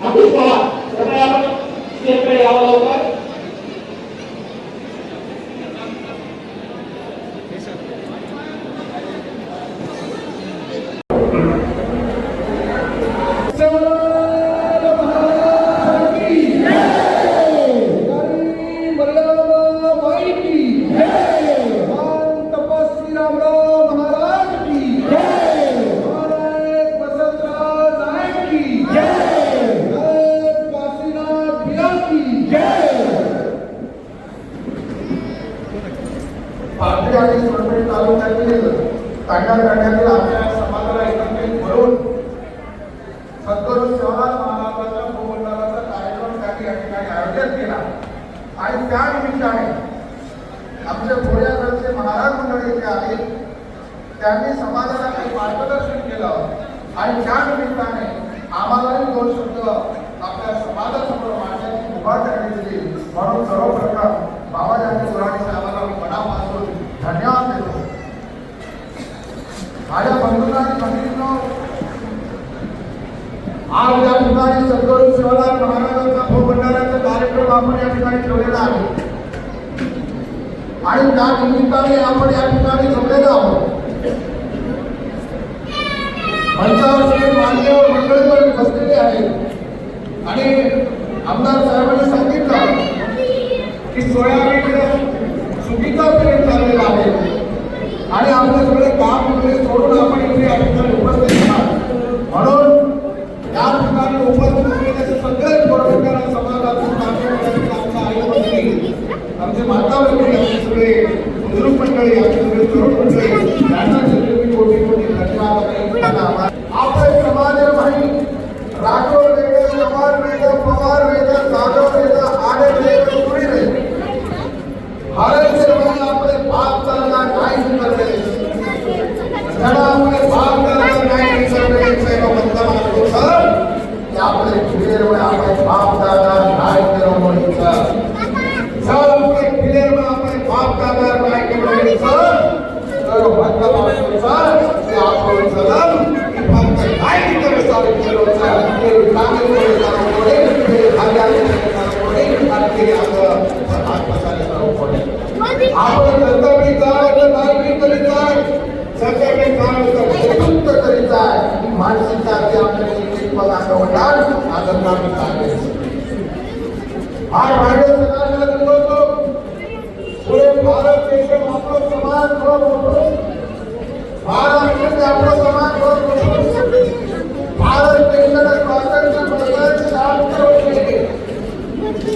A culpa भाकरी आणि सोनपेठ तालुक्यातील आपल्या समाजाला एकत्रित करून महाराजांचा भूमंडळाचा कार्यक्रम त्यांनी या ठिकाणी केला. आणि त्या निमित्ताने आमचे भोळ्याकडचे महाराज मंडळी जे आहेत त्यांनी समाजाला काही मार्गदर्शन केलं. आणि त्या निमित्ताने आम्हालाही दोन शब्द आपल्या समाजासमोर मांडण्याची मुभा त्यांनी दिली म्हणून सर्वप्रथम आज या ठिकाणी सद्गुरू शिवराज महाराजांचा भोगभंडाराचा कार्यक्रम आपण या ठिकाणी ठेवलेला आहे. आणि त्या निमित्ताने आपण या ठिकाणी जमलेला आहोत. ಕಡೆ ಯಾಕೆ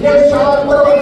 Yes, Sean, what